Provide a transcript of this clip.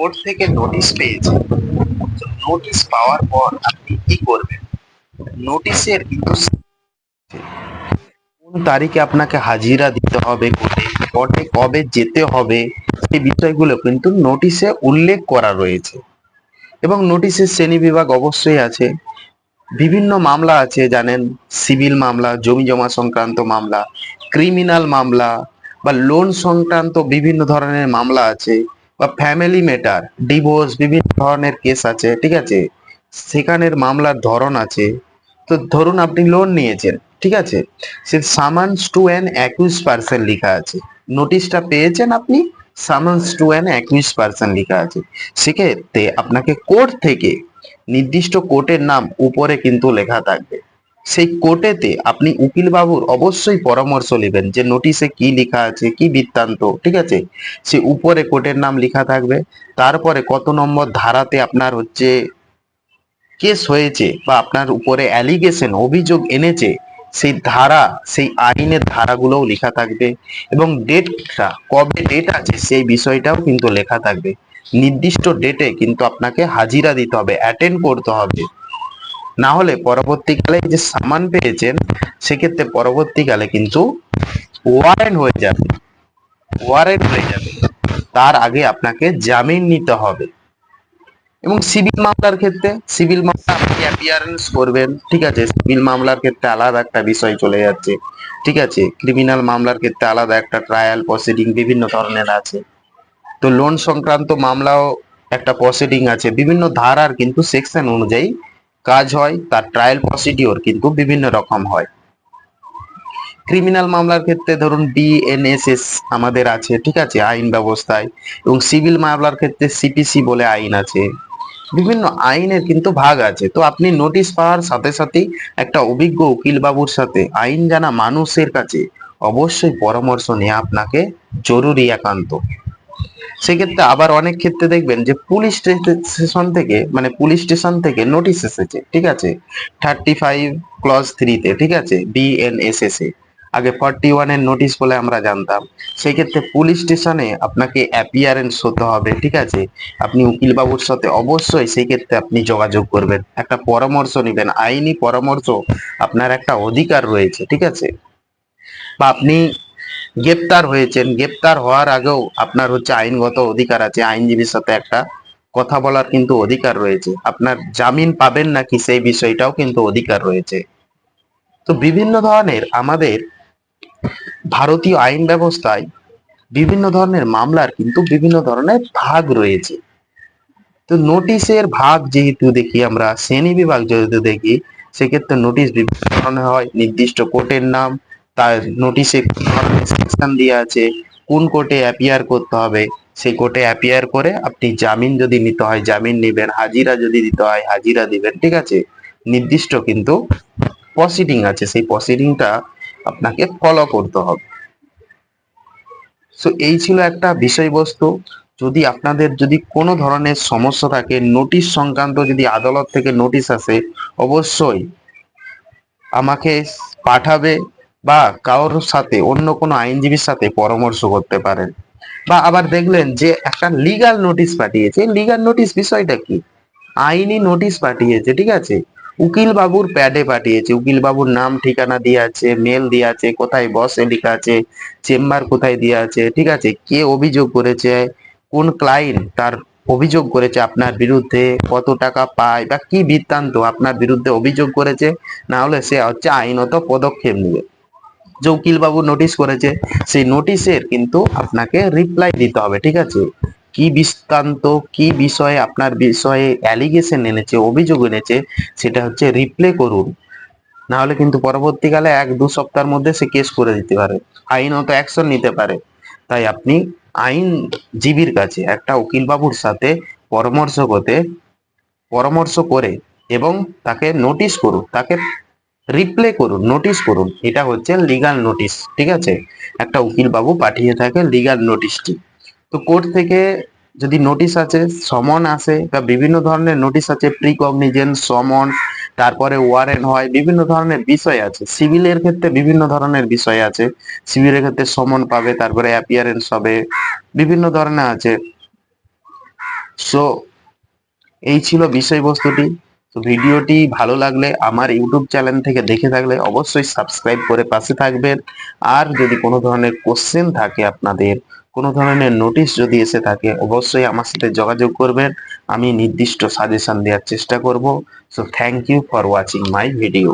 Court থেকে notice পেয়েছে। Notice পাওয়ার পর আপনি কি করবেন? নোটিশের কোন তারিখে আপনাকে হাজিরা দিতে হবে কোর্টে কোর্টে কবে যেতে হবে সেই বিষয়গুলো কিন্তু নোটিশে উল্লেখ করা রয়েছে। এবং নোটিশের শ্রেণি বিভাগ অবশ্যই আছে। বিভিন্ন মামলা আছে, জানেন সিভিল মামলা, জমি জমা সংক্রান্ত মামলা ক্রিমিনাল মামলা বা লোন সংক্রান্ত বিভিন্ন ধরনের মামলা আছে। বা ফ্যামিলি ম্যাটার ডিভোর্স বিভিন্ন ধরনের কেস আছে, ঠিক আছে? সেখানের মামলার ধরন আছে। তো ধরুন আপনি লোন নিয়েছেন, ঠিক আছে? সে summons to an accused person লেখা আছে। নোটিশটা পেয়েছেন আপনি? Summons to an accused person লেখা আছে। সেক্ষেত্রে আপনাকে কোর্ট থেকে নির্দিষ্ট কোর্টের নাম উপরে কিন্তু লেখা থাকবে। সেই কোর্টেতে আপনি উকিল বাবুর অবশ্যই পরামর্শ নেবেন যে নোটিশে কি লেখা আছে, কি বৃত্তান্ত, ঠিক আছে? সে উপরে কোর্টের নাম লেখা থাকবে। তারপরে কত নম্বর ধারাতে আপনার হচ্ছে কেস হয়েছে বা আপনার উপরে অ্যালিগেশন অভিযোগ এনেছে, সেই ধারা, সেই আইনের ধারাগুলোও লেখা থাকবে এবং ডেটটা কবে ডেট আছে সেই বিষয়টাও কিন্তু লেখা থাকবে। নির্দিষ্ট ডেটে কিন্তু আপনাকে হাজিরা দিতে হবে অ্যাটেন্ড করতে হবে। না হলে পরবর্তীকালে যে সামান পেয়েছেন, সেক্ষেত্রে পরবর্তীকালে কিন্তু ওয়ারেন্ট হয়ে যাবে। ওয়ারেন্ট হয়ে যাবে। তার আগে আপনাকে জামিন নিতে হবে। এবং সিভিল মামলার ক্ষেত্রে সিভিল মামলা আপনি অ্যাপিয়ারেন্স করবেন, ঠিক আছে? সিভিল মামলার ক্ষেত্রে আলাদা একটা বিষয় চলে যাচ্ছে, ঠিক আছে? ক্রিমিনাল মামলার ক্ষেত্রে আলাদা একটা ট্রায়াল প্রসিডিং বিভিন্ন ধরনের আছে। তো লোন সংক্রান্ত মামলাও একটা প্রসিডিং আছে। বিভিন্ন ধারার কিন্তু সেকশন অনুযায়ী কাজ হয়, তার ট্রায়াল প্রসিডিওর কিন্তু বিভিন্ন রকম হয়। ক্রিমিনাল মামলার ক্ষেত্রে ধরুন বিএনএসএস আমাদের আছে, ঠিক আছে, আইন ব্যবস্থায়, এবং সিভিল মামলার ক্ষেত্রে সিপিসি বলে আইন আছে। বিভিন্ন আইনের কিন্তু ভাগ আছে। তো আপনি নোটিশ পাওয়ার সাথে সাথেই একটা অভিজ্ঞ উকিল বাবুর সাথে আইন জানা মানুষের কাছে অবশ্যই পরামর্শ নেওয়া আপনাকে জরুরি একান্ত। সেক্ষেত্রে আবার অনেক ক্ষেত্রে দেখবেন যে পুলিশ স্টেশন থেকে মানে পুলিশ স্টেশন থেকে নোটিশ এসেছে, ঠিক আছে? থার্টি ফাইভ ক্লজ থ্রিতে ঠিক আছে? বিএনএসএস এ। আগে ফর্টি ওয়ানের নোটিশ বলে আমরা জানতাম। সেই ক্ষেত্রে পুলিশ স্টেশনে আপনাকে অ্যাপিয়ারেন্স হতে হবে, ঠিক আছে? আপনি উকিল বাবুর সাথে অবশ্যই সেই ক্ষেত্রে আপনি যোগাযোগ করবেন। একটা পরামর্শ নেবেন। আইনি পরামর্শ আপনার একটা অধিকার রয়েছে, ঠিক আছে? বা আপনি গ্রেপ্তার হয়েছেন। গ্রেপ্তার হওয়ার আগেও আপনার হচ্ছে আইনগত অধিকার আছে, আইনজীবীর সাথে একটা কথা বলার কিন্তু অধিকার রয়েছে। আপনার জামিন পাবেন নাকি সেই বিষয়টাও কিন্তু অধিকার রয়েছে। তো বিভিন্ন ধরনের আমাদের ভারতীয় আইন ব্যবস্থায় বিভিন্ন ধরনের মামলার কিন্তু বিভিন্ন ধরনের ভাগ রয়েছে। তো নোটিশের ভাগ যেহেতু দেখি আমরা, শ্রেণি বিভাগ যেহেতু দেখি, সেক্ষেত্রে নোটিশ বিভিন্ন ধরনের হয়, নির্দিষ্ট কোর্টের নাম তার নোটিশে সেকশন দেওয়া আছে, কোন কোর্টে অ্যাপিয়ার করতে হবে, সেই কোর্টে অ্যাপিয়ার করে আপনি জামিন যদি নিতে হয়, জামিন নেবেন, হাজিরা যদি দিতে হয়, হাজিরা দিবেন, ঠিক আছে? নির্দিষ্ট কিন্তু প্রসিডিং আছে, সেই প্রসিডিংটা আপনাকে ফলো করতে হবে। সো এই ছিল একটা বিষয়বস্তু। যদি আপনাদের যদি কোনো ধরনের সমস্যা থাকে নোটিশ সংক্রান্ত যদি আদালত থেকে নোটিশ আসে, অবশ্যই আমাকে পাঠাবে। বা কারোর সাথে, অন্য কোনো আইনজীবীর সাথে পরামর্শ করতে পারেন। বা আবার দেখলেন যে একটা লিগাল নোটিশ পাঠিয়েছে। লিগাল নোটিশ বিষয়টা কি? আইনি নোটিশ পাঠিয়েছে, ঠিক আছে? উকিল বাবুর প্যাডে পাঠিয়েছে। উকিল বাবুর নাম, ঠিকানা দিয়ে আছে মেল দিয়ে আছে, কোথায় বসে লেখা আছে চেম্বার কোথায় দিয়ে আছে, ঠিক আছে? কে অভিযোগ করেছে, কোন ক্লায়েন্ট তার অভিযোগ করেছে আপনার বিরুদ্ধে, কত টাকা পায় বা কি বৃত্তান্ত আপনার বিরুদ্ধে অভিযোগ করেছে, না হলে সে হচ্ছে আইনত পদক্ষেপ নেবে। যে উকিল বাবু নোটিশ করেছে, সেই নোটিশের কিন্তু আপনাকে রিপ্লাই দিতে হবে, ঠিক আছে? কি বৃত্তান্ত, কি বিষয়ে আপনার বিষয়ে অ্যালিগেশন এনেছে, অভিযোগ এনেছে, সেটা হচ্ছে রিপ্লে করুন। না হলে কিন্তু পরবর্তীকালে এক দু সপ্তাহের মধ্যে সে কেস করে দিতে পারে। আইনত অ্যাকশন নিতে পারে। তাই আপনি আইনজীবীর কাছে, একটা উকিল বাবুর সাথে পরামর্শ করতে, পরামর্শ করে এবং তাকে নোটিশ করুন। তাকে রিপ্লে করুন নোটিশ করুন। এটা হচ্ছে লিগাল নোটিশ ঠিক আছে? একটা উকিল বাবু পাঠিয়ে থাকে লিগাল নোটিশটি তো কোর্ট থেকে যদি নোটিশ আছে, সমন আসে, বা বিভিন্ন ধরনের নোটিশ আছে প্রি কগনিজেন্স সমন, তারপরে ওয়ারেন্ট হয়, বিভিন্ন ধরনের বিষয় আছে। সিভিলের ক্ষেত্রে বিভিন্ন ধরনের বিষয় আছে। সিভিলের ক্ষেত্রে সমন পাবে, তারপরে অ্যাপিয়ারেন্স হবে, বিভিন্ন ধরনের আছে। সো এই ছিল বিষয়বস্তুটি। তো ভিডিওটি ভালো লাগলে আমার ইউটিউব চ্যানেল থেকে দেখে থাকলে অবশ্যই সাবস্ক্রাইব করে পাশে থাকবেন। আর যদি কোনো ধরনের কোশ্চেন থাকে আপনাদের, কোনো ধরনের নোটিশ যদি এসে থাকে, অবশ্যই আমার সাথে যোগাযোগ করবেন। আমি নির্দিষ্ট সাজেশন দেওয়ার চেষ্টা করব। So thank you for watching my video